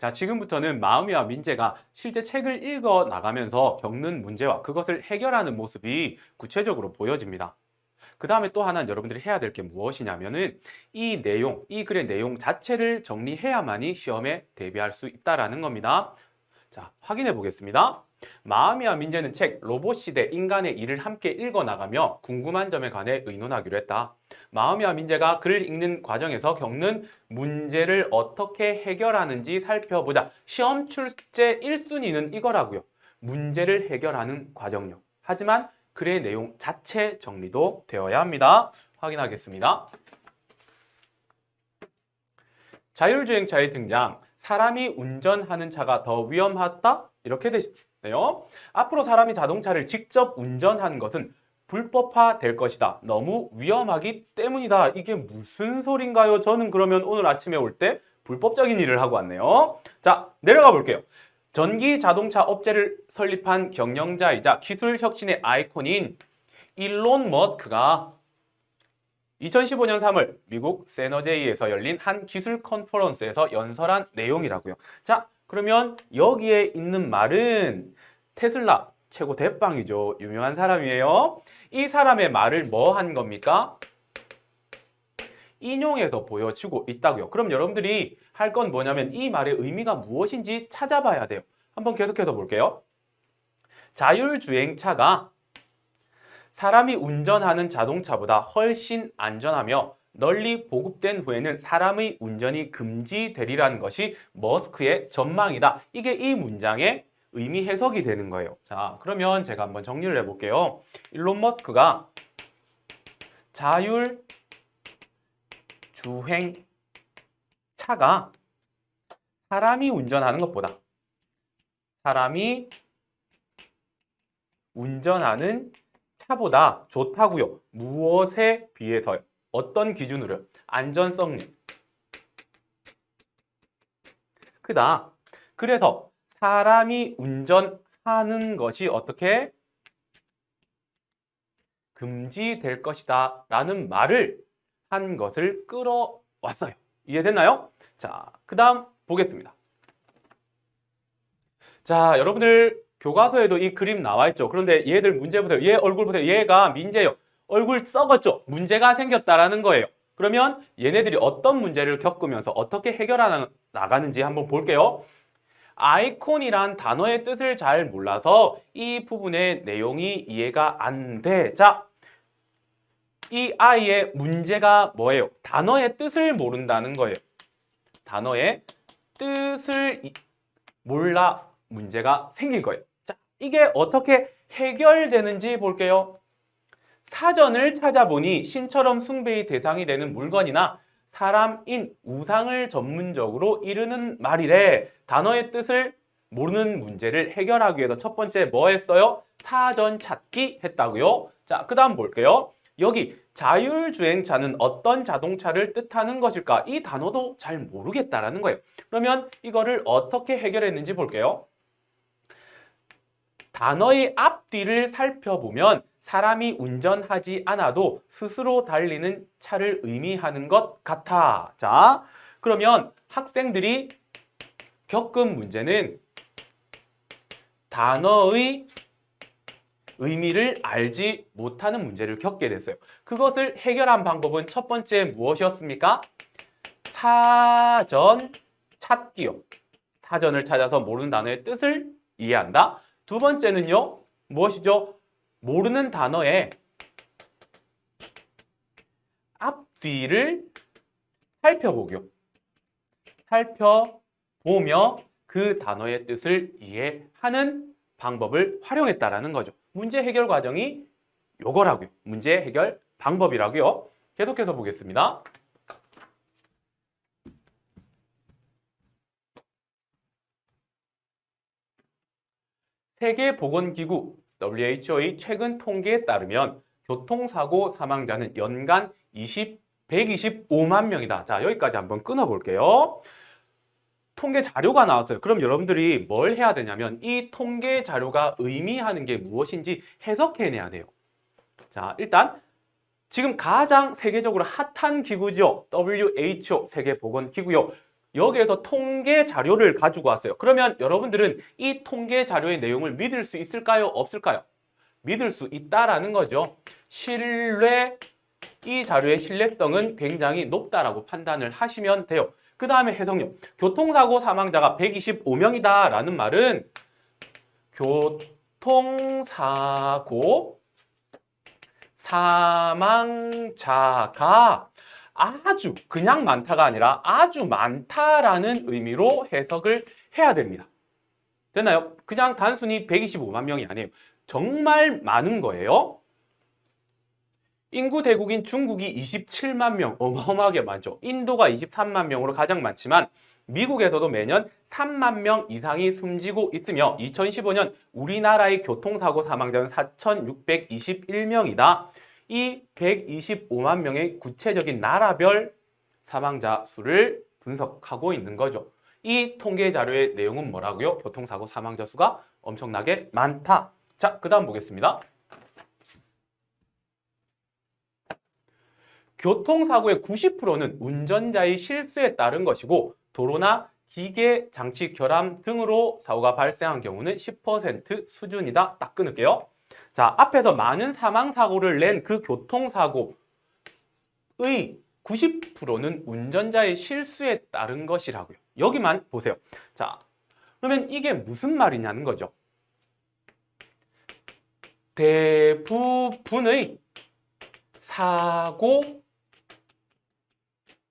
자, 지금부터는 마음이와 민재가 실제 책을 읽어 나가면서 겪는 문제와 그것을 해결하는 모습이 구체적으로 보여집니다. 그 다음에 또 하나 여러분들이 해야 될 게 무엇이냐면은 이 내용, 이 글의 내용 자체를 정리해야만이 시험에 대비할 수 있다라는 겁니다. 자, 확인해 보겠습니다. 마음이와 민재는 책 로봇 시대 인간의 일을 함께 읽어 나가며 궁금한 점에 관해 의논하기로 했다. 마음이와 민재가 글을 읽는 과정에서 겪는 문제를 어떻게 해결하는지 살펴보자. 시험 출제 1순위는 이거라고요. 문제를 해결하는 과정요. 하지만 글의 내용 자체 정리도 되어야 합니다. 확인하겠습니다. 자율주행차의 등장. 사람이 운전하는 차가 더 위험하다? 이렇게 되 네요. 앞으로 사람이 자동차를 직접 운전하는 것은 불법화 될 것이다. 너무 위험하기 때문이다. 이게 무슨 소린가요? 저는 그러면 오늘 아침에 올 때 불법적인 일을 하고 왔네요. 자, 내려가 볼게요. 전기 자동차 업체를 설립한 경영자이자 기술 혁신의 아이콘인 일론 머스크가 2015년 3월 미국 세너제이에서 열린 한 기술 컨퍼런스에서 연설한 내용이라고요. 자, 그러면 여기에 있는 말은 테슬라 최고 대빵이죠. 유명한 사람이에요. 이 사람의 말을 뭐 한 겁니까? 인용해서 보여주고 있다고요. 그럼 여러분들이 할 건 뭐냐면 이 말의 의미가 무엇인지 찾아봐야 돼요. 한번 계속해서 볼게요. 자율주행차가 사람이 운전하는 자동차보다 훨씬 안전하며 널리 보급된 후에는 사람의 운전이 금지되리라는 것이 머스크의 전망이다. 이게 이 문장의 의미 해석이 되는 거예요. 자, 그러면 제가 한번 정리를 해볼게요. 일론 머스크가 자율 주행 차가 사람이 운전하는 것보다 사람이 운전하는 차보다 좋다고요. 무엇에 비해서요? 어떤 기준으로요? 안전성요. 그다. 그래서 사람이 운전하는 것이 어떻게 금지될 것이다 라는 말을 한 것을 끌어왔어요. 이해됐나요? 자, 그 다음 보겠습니다. 자, 여러분들 교과서에도 이 그림 나와 있죠. 그런데 얘들 문제 보세요. 얘 얼굴 보세요. 얘가 민재요. 얼굴 썩었죠. 문제가 생겼다라는 거예요. 그러면 얘네들이 어떤 문제를 겪으면서 어떻게 해결하나 나가는지 한번 볼게요. 아이콘이란 단어의 뜻을 잘 몰라서 이 부분의 내용이 이해가 안 돼. 자, 이 아이의 문제가 뭐예요? 단어의 뜻을 모른다는 거예요. 단어의 뜻을 이- 몰라 문제가 생긴 거예요. 자, 이게 어떻게 해결되는지 볼게요. 사전을 찾아보니 신처럼 숭배의 대상이 되는 물건이나 사람인 우상을 전문적으로 이르는 말이래. 단어의 뜻을 모르는 문제를 해결하기 위해서 첫 번째 뭐 했어요? 사전 찾기 했다고요. 자, 그 다음 볼게요. 여기 자율주행차는 어떤 자동차를 뜻하는 것일까? 이 단어도 잘 모르겠다라는 거예요. 그러면 이거를 어떻게 해결했는지 볼게요. 단어의 앞뒤를 살펴보면 사람이 운전하지 않아도 스스로 달리는 차를 의미하는 것 같아. 자, 그러면 학생들이 겪은 문제는 단어의 의미를 알지 못하는 문제를 겪게 됐어요. 그것을 해결한 방법은 첫 번째 무엇이었습니까? 사전 찾기요. 사전을 찾아서 모르는 단어의 뜻을 이해한다. 두 번째는요, 무엇이죠? 모르는 단어의 앞뒤를 살펴보기요. 살펴보며 그 단어의 뜻을 이해하는 방법을 활용했다라는 거죠. 문제 해결 과정이 요거라고요. 문제 해결 방법이라고요. 계속해서 보겠습니다. 세계보건기구 WHO의 최근 통계에 따르면 교통사고 사망자는 연간 20, 125만 명이다. 자, 여기까지 한번 끊어볼게요. 통계 자료가 나왔어요. 그럼 여러분들이 뭘 해야 되냐면 이 통계 자료가 의미하는 게 무엇인지 해석해내야 돼요. 자, 일단 지금 가장 세계적으로 핫한 기구죠. WHO 세계보건기구요. 여기에서 통계 자료를 가지고 왔어요. 그러면 여러분들은 이 통계 자료의 내용을 믿을 수 있을까요? 없을까요? 믿을 수 있다라는 거죠. 신뢰, 이 자료의 신뢰성은 굉장히 높다라고 판단을 하시면 돼요. 그 다음에 해석력. 교통사고 사망자가 125명이다라는 말은 교통사고 사망자가 아주 그냥 많다가 아니라 아주 많다라는 의미로 해석을 해야 됩니다. 됐나요? 그냥 단순히 125만 명이 아니에요. 정말 많은 거예요. 인구 대국인 중국이 27만 명, 어마어마하게 많죠. 인도가 23만 명으로 가장 많지만 미국에서도 매년 3만 명 이상이 숨지고 있으며 2015년 우리나라의 교통사고 사망자는 4,621명이다. 이 125만 명의 구체적인 나라별 사망자 수를 분석하고 있는 거죠. 이 통계 자료의 내용은 뭐라고요? 교통사고 사망자 수가 엄청나게 많다. 자, 그 다음 보겠습니다. 교통사고의 90%는 운전자의 실수에 따른 것이고 도로나 기계 장치 결함 등으로 사고가 발생한 경우는 10% 수준이다. 딱 끊을게요. 자, 앞에서 많은 사망 사고를 낸 그 교통사고의 90%는 운전자의 실수에 따른 것이라고요. 여기만 보세요. 자, 그러면 이게 무슨 말이냐는 거죠. 대부분의 사고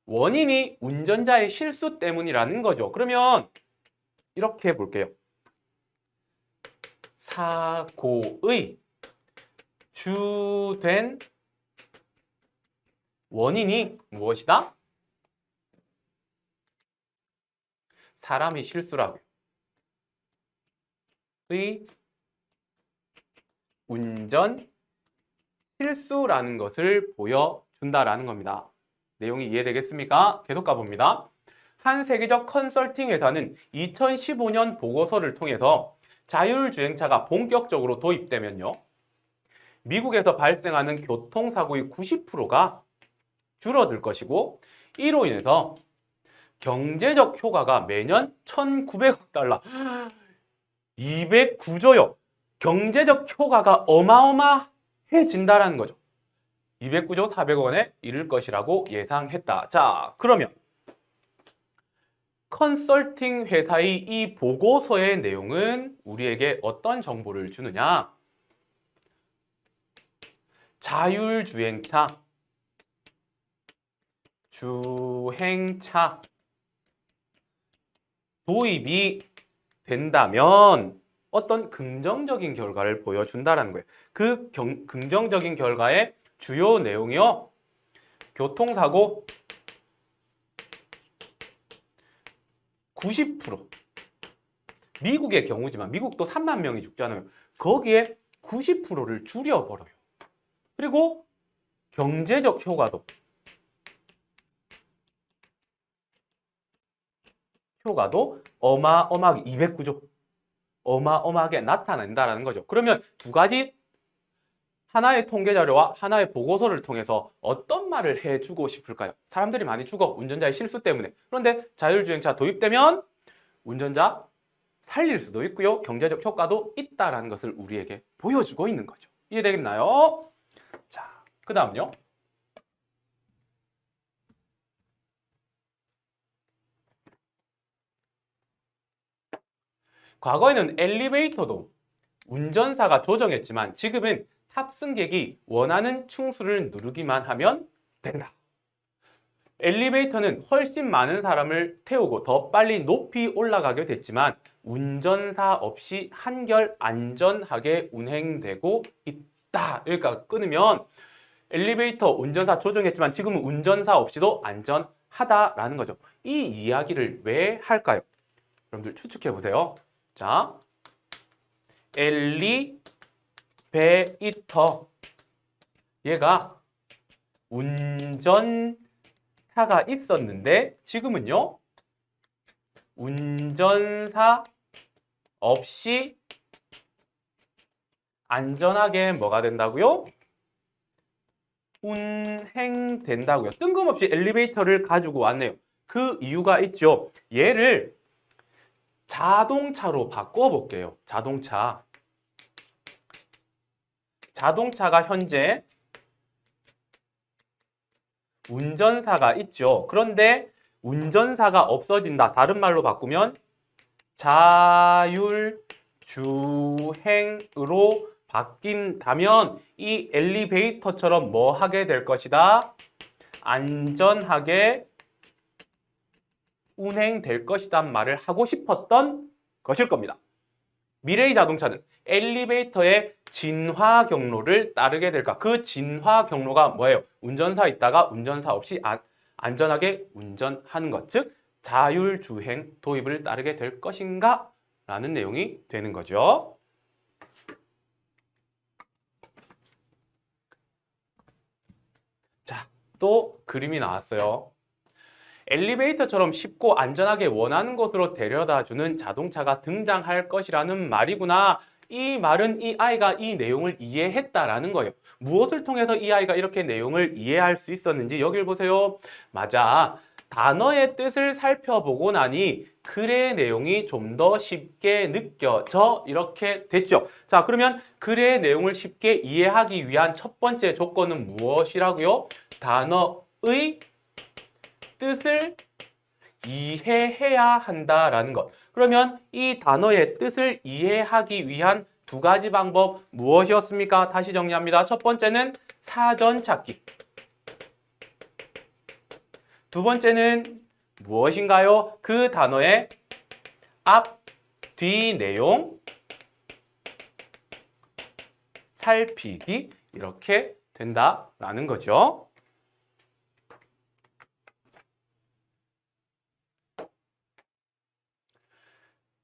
원인이 운전자의 실수 때문이라는 거죠. 그러면 이렇게 볼게요. 사고의 주된 원인이 무엇이다? 사람이 실수라고요. 의 운전 실수라는 것을 보여준다라는 겁니다. 내용이 이해되겠습니까? 계속 가봅니다. 한 세계적 컨설팅 회사는 2015년 보고서를 통해서 자율주행차가 본격적으로 도입되면요. 미국에서 발생하는 교통사고의 90%가 줄어들 것이고 이로 인해서 경제적 효과가 매년 1,900억 달러, 209조요. 경제적 효과가 어마어마해진다라는 거죠. 209조 400원에 이를 것이라고 예상했다. 자, 그러면 컨설팅 회사의 이 보고서의 내용은 우리에게 어떤 정보를 주느냐? 자율주행차, 주행차 도입이 된다면 어떤 긍정적인 결과를 보여준다라는 거예요. 그 경, 긍정적인 결과의 주요 내용이요. 교통사고 90% 미국의 경우지만 미국도 3만 명이 죽잖아요. 거기에 90%를 줄여버려요. 그리고 경제적 효과도 효과도 어마어마하게 209조 어마어마하게 나타난다라는 거죠. 그러면 두 가지 하나의 통계 자료와 하나의 보고서를 통해서 어떤 말을 해주고 싶을까요? 사람들이 많이 죽어 운전자의 실수 때문에 그런데 자율주행차 도입되면 운전자 살릴 수도 있고요 경제적 효과도 있다라는 것을 우리에게 보여주고 있는 거죠 이해되겠나요? 자, 그 다음요 과거에는 엘리베이터도 운전사가 조정했지만 지금은 탑승객이 원하는 충수를 누르기만 하면 된다. 엘리베이터는 훨씬 많은 사람을 태우고 더 빨리 높이 올라가게 됐지만 운전사 없이 한결 안전하게 운행되고 있다. 여기까지 끊으면 엘리베이터 운전사 조정했지만 지금은 운전사 없이도 안전하다라는 거죠. 이 이야기를 왜 할까요? 여러분들 추측해 보세요. 자, 엘리베이터 얘가 운전사가 있었는데 지금은요 운전사 없이 안전하게 뭐가 된다고요? 운행된다고요. 뜬금없이 엘리베이터를 가지고 왔네요. 그 이유가 있죠. 얘를 자동차로 바꿔 볼게요. 자동차. 자동차가 현재 운전사가 있죠. 그런데 운전사가 없어진다. 다른 말로 바꾸면 자율 주행으로 바뀐다면 이 엘리베이터처럼 뭐 하게 될 것이다? 안전하게 운행될 것이란 말을 하고 싶었던 것일 겁니다. 미래의 자동차는 엘리베이터의 진화 경로를 따르게 될까? 그 진화 경로가 뭐예요? 운전사 있다가 운전사 없이 안, 안전하게 운전하는 것, 즉 자율 주행 도입을 따르게 될 것인가? 라는 내용이 되는 거죠. 자, 또 그림이 나왔어요. 엘리베이터처럼 쉽고 안전하게 원하는 곳으로 데려다 주는 자동차가 등장할 것이라는 말이구나. 이 말은 이 아이가 이 내용을 이해했다라는 거예요. 무엇을 통해서 이 아이가 이렇게 내용을 이해할 수 있었는지 여길 보세요. 맞아. 단어의 뜻을 살펴보고 나니 글의 내용이 좀 더 쉽게 느껴져 이렇게 됐죠. 자, 그러면 글의 내용을 쉽게 이해하기 위한 첫 번째 조건은 무엇이라고요? 단어의 뜻을 이해해야 한다라는 것. 그러면 이 단어의 뜻을 이해하기 위한 두 가지 방법 무엇이었습니까? 다시 정리합니다. 첫 번째는 사전 찾기. 두 번째는 무엇인가요? 그 단어의 앞, 뒤 내용 살피기 이렇게 된다라는 거죠.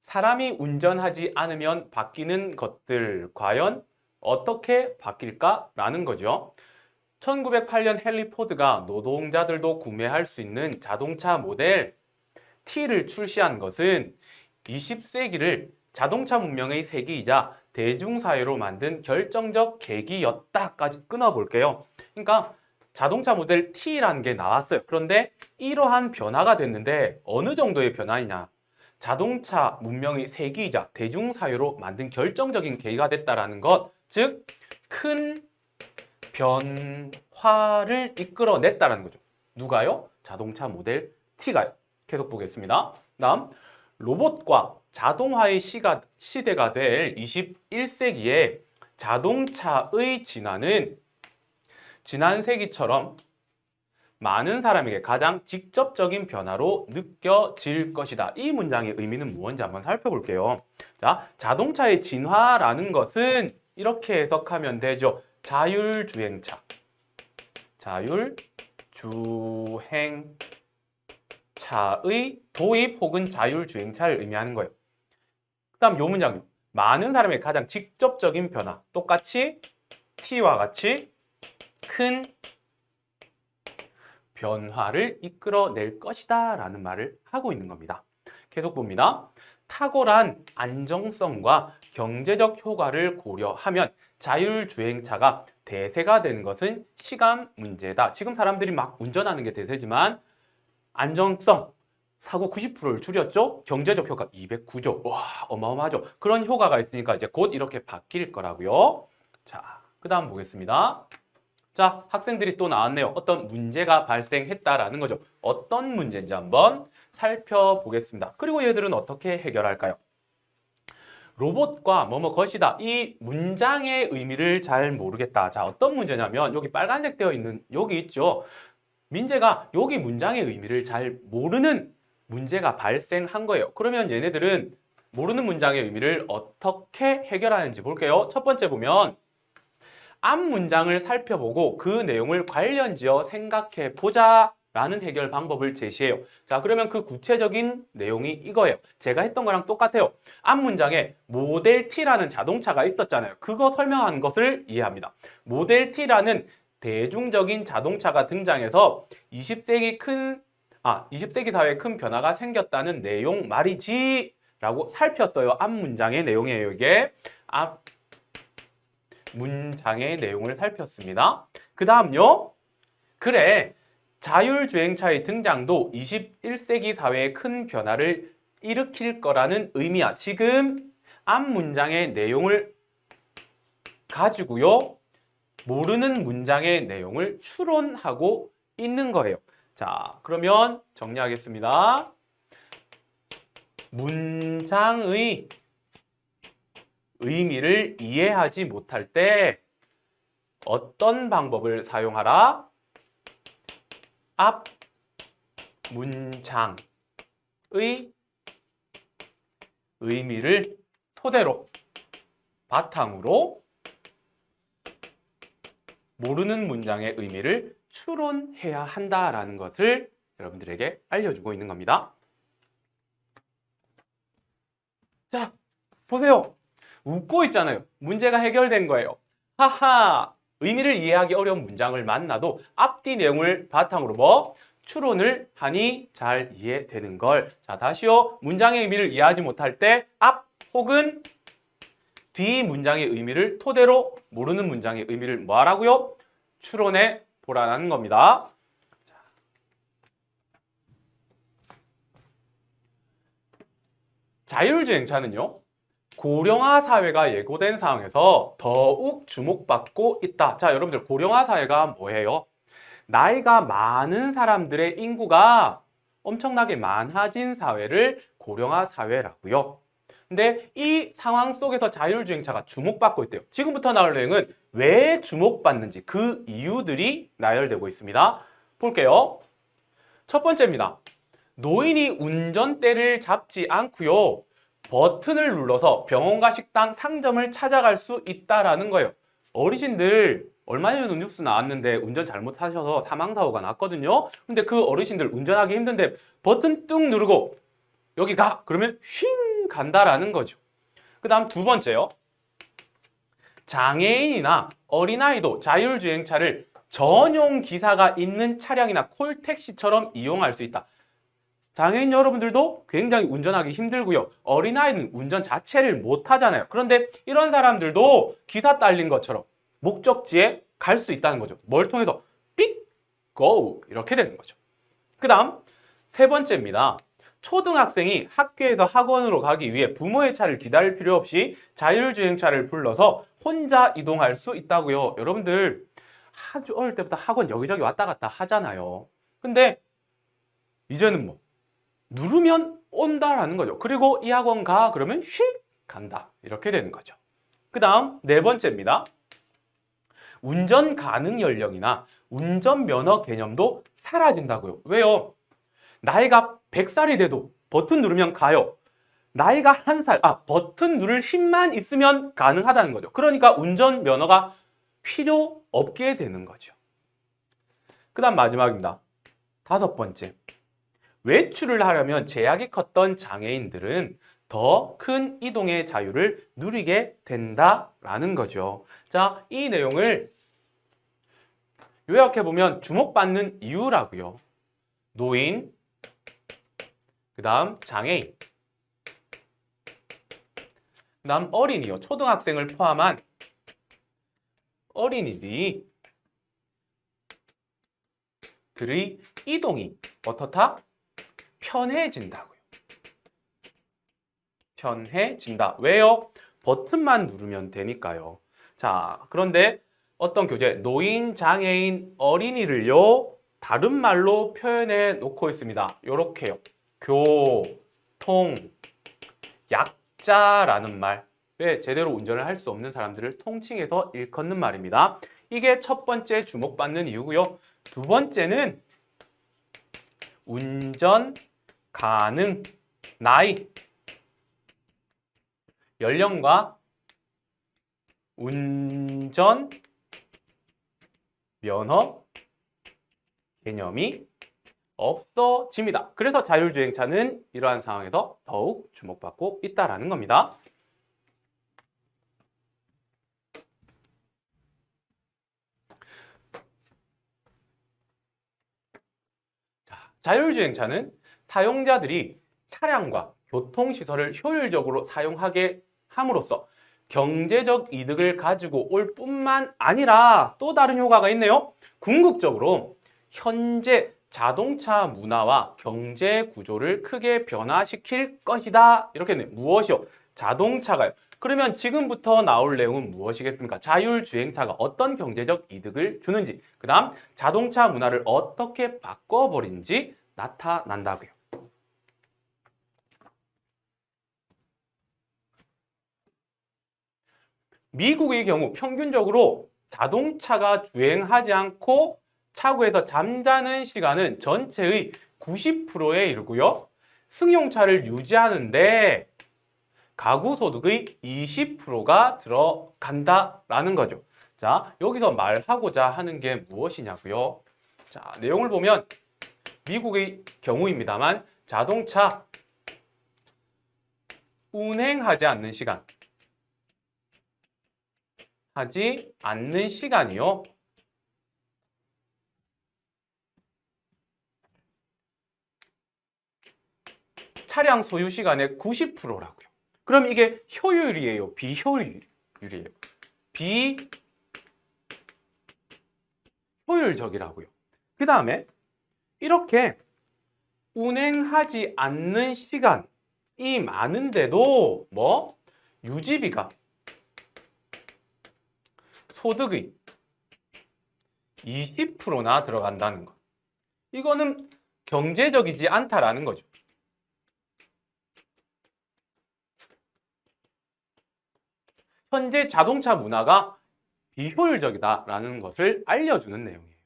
사람이 운전하지 않으면 바뀌는 것들 과연 어떻게 바뀔까라는 거죠. 1908년 헨리 포드가 노동자들도 구매할 수 있는 자동차 모델 T를 출시한 것은 20세기를 자동차 문명의 세기이자 대중사회로 만든 결정적 계기였다까지 끊어볼게요. 그러니까 자동차 모델 T라는 게 나왔어요. 그런데 이러한 변화가 됐는데 어느 정도의 변화이냐? 자동차 문명의 세기이자 대중사회로 만든 결정적인 계기가 됐다라는 것, 즉 큰 변화를 이끌어냈다라는 거죠. 누가요? 자동차 모델 T가요. 계속 보겠습니다. 다음 로봇과 자동화의 시가, 시대가 될 21세기에 자동차의 진화는 지난 세기처럼 많은 사람에게 가장 직접적인 변화로 느껴질 것이다. 이 문장의 의미는 무엇인지 한번 살펴볼게요. 자, 자동차의 진화라는 것은 이렇게 해석하면 되죠. 자율주행차. 자율주행차의 도입 혹은 자율주행차를 의미하는 거예요. 그 다음 요 문장요. 많은 사람에게 가장 직접적인 변화. 똑같이 T와 같이 큰 변화를 이끌어낼 것이다 라는 말을 하고 있는 겁니다. 계속 봅니다. 탁월한 안정성과 경제적 효과를 고려하면 자율주행차가 대세가 되는 것은 시간 문제다. 지금 사람들이 막 운전하는 게 대세지만 안정성, 사고 90%를 줄였죠? 경제적 효과 209조. 와, 어마어마하죠? 그런 효과가 있으니까 이제 곧 이렇게 바뀔 거라고요. 자, 그 다음 보겠습니다. 자, 학생들이 또 나왔네요. 어떤 문제가 발생했다라는 거죠. 어떤 문제인지 한번 살펴보겠습니다. 그리고 얘들은 어떻게 해결할까요? 로봇과 뭐뭐 것이다. 이 문장의 의미를 잘 모르겠다. 자, 어떤 문제냐면 여기 빨간색 되어 있는 여기 있죠. 민재가 여기 문장의 의미를 잘 모르는 문제가 발생한 거예요. 그러면 얘네들은 모르는 문장의 의미를 어떻게 해결하는지 볼게요. 첫 번째 보면 앞 문장을 살펴보고 그 내용을 관련지어 생각해 보자 라는 해결 방법을 제시해요. 자, 그러면 그 구체적인 내용이 이거예요. 제가 했던 거랑 똑같아요. 앞 문장에 모델 T라는 자동차가 있었잖아요. 그거 설명한 것을 이해합니다. 모델 T라는 대중적인 자동차가 등장해서 20세기 큰, 아, 20세기 사회에 큰 변화가 생겼다는 내용 말이지 라고 살폈어요. 앞 문장의 내용이에요, 이게. 앞 문장의 내용을 살폈습니다. 그 다음요. 그래. 자율주행차의 등장도 21세기 사회에 큰 변화를 일으킬 거라는 의미야. 지금 앞 문장의 내용을 가지고요. 모르는 문장의 내용을 추론하고 있는 거예요. 자, 그러면 정리하겠습니다. 문장의 의미를 이해하지 못할 때 어떤 방법을 사용하라? 앞 문장의 의미를 토대로 바탕으로 모르는 문장의 의미를 추론해야 한다라는 것을 여러분들에게 알려주고 있는 겁니다. 자, 보세요. 웃고 있잖아요. 문제가 해결된 거예요. 하하! 의미를 이해하기 어려운 문장을 만나도 앞뒤 내용을 바탕으로 뭐? 추론을 하니 잘 이해되는 걸. 자, 다시요. 문장의 의미를 이해하지 못할 때 앞 혹은 뒤 문장의 의미를 토대로 모르는 문장의 의미를 뭐 하라고요? 추론해 보라는 겁니다. 자율주행차는요, 고령화 사회가 예고된 상황에서 더욱 주목받고 있다. 자, 여러분들, 고령화 사회가 뭐예요? 나이가 많은 사람들의 인구가 엄청나게 많아진 사회를 고령화 사회라고요. 근데 이 상황 속에서 자율주행차가 주목받고 있대요. 지금부터 나올 내용은 왜 주목받는지 그 이유들이 나열되고 있습니다. 볼게요. 첫 번째입니다. 노인이 운전대를 잡지 않고요. 버튼을 눌러서 병원과 식당, 상점을 찾아갈 수 있다라는 거예요. 어르신들 얼마 전에 뉴스 나왔는데 운전 잘못하셔서 사망사고가 났거든요. 근데 그 어르신들 운전하기 힘든데 버튼 뚝 누르고 여기 가! 그러면 쉥 간다라는 거죠. 그 다음 두 번째요. 장애인이나 어린아이도 자율주행차를 전용 기사가 있는 차량이나 콜택시처럼 이용할 수 있다. 장애인 여러분들도 굉장히 운전하기 힘들고요. 어린아이는 운전 자체를 못 하잖아요. 그런데 이런 사람들도 기사 딸린 것처럼 목적지에 갈 수 있다는 거죠. 뭘 통해서 삑, 고 이렇게 되는 거죠. 그 다음 세 번째입니다. 초등학생이 학교에서 학원으로 가기 위해 부모의 차를 기다릴 필요 없이 자율주행차를 불러서 혼자 이동할 수 있다고요. 여러분들 아주 어릴 때부터 학원 여기저기 왔다 갔다 하잖아요. 근데 이제는 뭐 누르면 온다라는 거죠. 그리고 이 학원 가 그러면 휙 간다. 이렇게 되는 거죠. 그 다음 네 번째입니다. 운전 가능 연령이나 운전 면허 개념도 사라진다고요. 왜요? 나이가 100살이 돼도 버튼 누르면 가요. 나이가 한 살, 아, 버튼 누를 힘만 있으면 가능하다는 거죠. 그러니까 운전 면허가 필요 없게 되는 거죠. 그 다음 마지막입니다. 다섯 번째. 외출을 하려면 제약이 컸던 장애인들은 더 큰 이동의 자유를 누리게 된다라는 거죠. 자, 이 내용을 요약해 보면 주목받는 이유라고요. 노인, 그 다음 장애인, 그 다음 어린이요. 초등학생을 포함한 어린이들이 그의 이동이 어떻다? 편해진다고요. 편해진다. 왜요? 버튼만 누르면 되니까요. 자, 그런데 어떤 교재, 노인, 장애인, 어린이를요, 다른 말로 표현해 놓고 있습니다. 요렇게요. 교통, 약자라는 말. 왜 제대로 운전을 할 수 없는 사람들을 통칭해서 일컫는 말입니다. 이게 첫 번째 주목받는 이유고요. 두 번째는 운전 가능 나이 연령과 운전 면허 개념이 없어집니다. 그래서 자율주행차는 이러한 상황에서 더욱 주목받고 있다라는 겁니다. 자, 자율주행차는 사용자들이 차량과 교통시설을 효율적으로 사용하게 함으로써 경제적 이득을 가지고 올 뿐만 아니라 또 다른 효과가 있네요. 궁극적으로 현재 자동차 문화와 경제 구조를 크게 변화시킬 것이다. 이렇게 네 무엇이요? 자동차가요. 그러면 지금부터 나올 내용은 무엇이겠습니까? 자율주행차가 어떤 경제적 이득을 주는지, 그 다음 자동차 문화를 어떻게 바꿔버린지 나타난다고요. 미국의 경우 평균적으로 자동차가 주행하지 않고 차고에서 잠자는 시간은 전체의 90%에 이르고요. 승용차를 유지하는데 가구 소득의 20%가 들어간다라는 거죠. 자, 여기서 말하고자 하는 게 무엇이냐고요? 자, 내용을 보면 미국의 경우입니다만 자동차 운행하지 않는 시간 하지 않는 시간이요. 차량 소유 시간의 90%라고요. 그럼 이게 효율이에요? 비효율이에요? 비효율적이라고요. 그 다음에 이렇게 운행하지 않는 시간이 많은데도 뭐 유지비가 소득의 20%나 들어간다는 것. 이거는 경제적이지 않다라는 거죠. 현재 자동차 문화가 비효율적이다라는 것을 알려주는 내용이에요.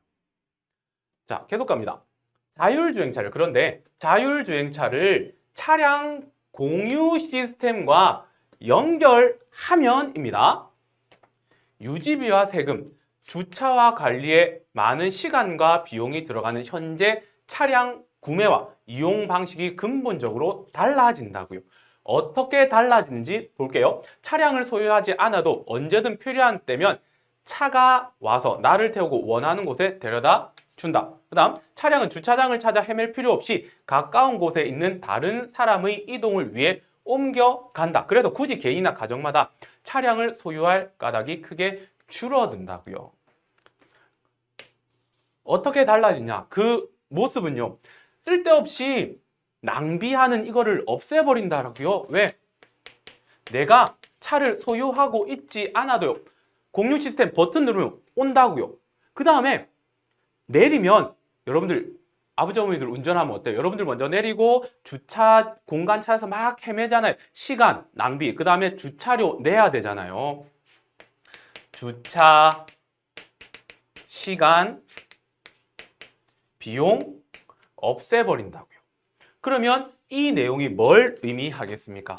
자, 계속 갑니다. 자율주행차를 그런데 자율주행차를 차량 공유 시스템과 연결하면입니다. 유지비와 세금, 주차와 관리에 많은 시간과 비용이 들어가는 현재 차량 구매와 이용 방식이 근본적으로 달라진다고요. 어떻게 달라지는지 볼게요. 차량을 소유하지 않아도 언제든 필요한 때면 차가 와서 나를 태우고 원하는 곳에 데려다 준다. 그 다음 차량은 주차장을 찾아 헤맬 필요 없이 가까운 곳에 있는 다른 사람의 이동을 위해 옮겨간다. 그래서 굳이 개인이나 가정마다 차량을 소유할 까닭이 크게 줄어든다고요. 어떻게 달라지냐? 그 모습은요. 쓸데없이 낭비하는 이거를 없애버린다라고요. 왜? 내가 차를 소유하고 있지 않아도요. 공유 시스템 버튼 누르면 온다고요. 그 다음에 내리면 여러분들 아버지 어머니들 운전하면 어때요? 여러분들 먼저 내리고 주차 공간 찾아서 막 헤매잖아요. 시간 낭비. 그 다음에 주차료 내야 되잖아요. 주차 시간 비용 없애버린다고요. 그러면 이 내용이 뭘 의미하겠습니까?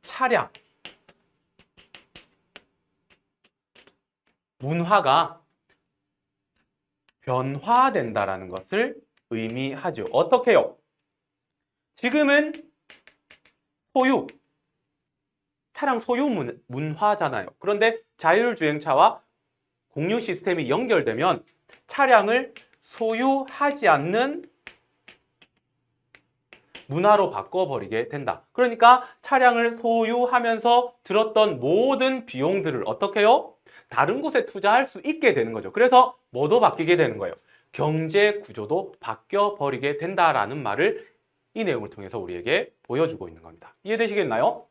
차량 문화가 변화된다라는 것을 의미하죠. 어떻게요? 지금은 소유, 차량 소유 문, 문화잖아요. 그런데 자율주행차와 공유 시스템이 연결되면 차량을 소유하지 않는 문화로 바꿔버리게 된다. 그러니까 차량을 소유하면서 들었던 모든 비용들을 어떻게 해요? 다른 곳에 투자할 수 있게 되는 거죠. 그래서 뭐도 바뀌게 되는 거예요. 경제 구조도 바뀌어 버리게 된다라는 말을 이 내용을 통해서 우리에게 보여주고 있는 겁니다. 이해되시겠나요?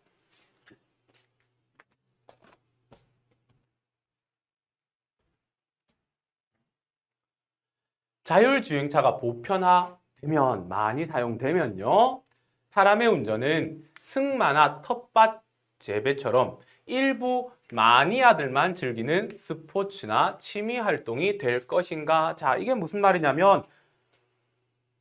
자율주행차가 보편화되면 많이 사용되면요. 사람의 운전은 승마나 텃밭 재배처럼 일부 마니아들만 즐기는 스포츠나 취미 활동이 될 것인가? 자, 이게 무슨 말이냐면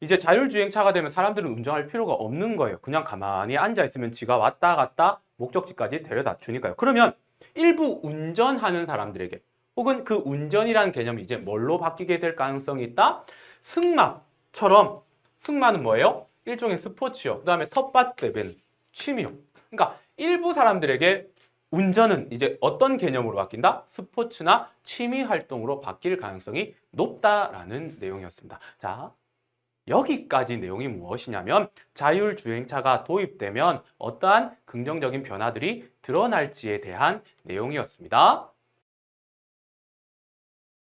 이제 자율주행차가 되면 사람들은 운전할 필요가 없는 거예요. 그냥 가만히 앉아 있으면 지가 왔다 갔다 목적지까지 데려다 주니까요. 그러면 일부 운전하는 사람들에게 혹은 그 운전이라는 개념이 이제 뭘로 바뀌게 될 가능성이 있다? 승마처럼 승마는 뭐예요? 일종의 스포츠요. 그 다음에 텃밭 대배는 취미요. 그러니까 일부 사람들에게 운전은 이제 어떤 개념으로 바뀐다? 스포츠나 취미 활동으로 바뀔 가능성이 높다라는 내용이었습니다. 자, 여기까지 내용이 무엇이냐면 자율주행차가 도입되면 어떠한 긍정적인 변화들이 드러날지에 대한 내용이었습니다.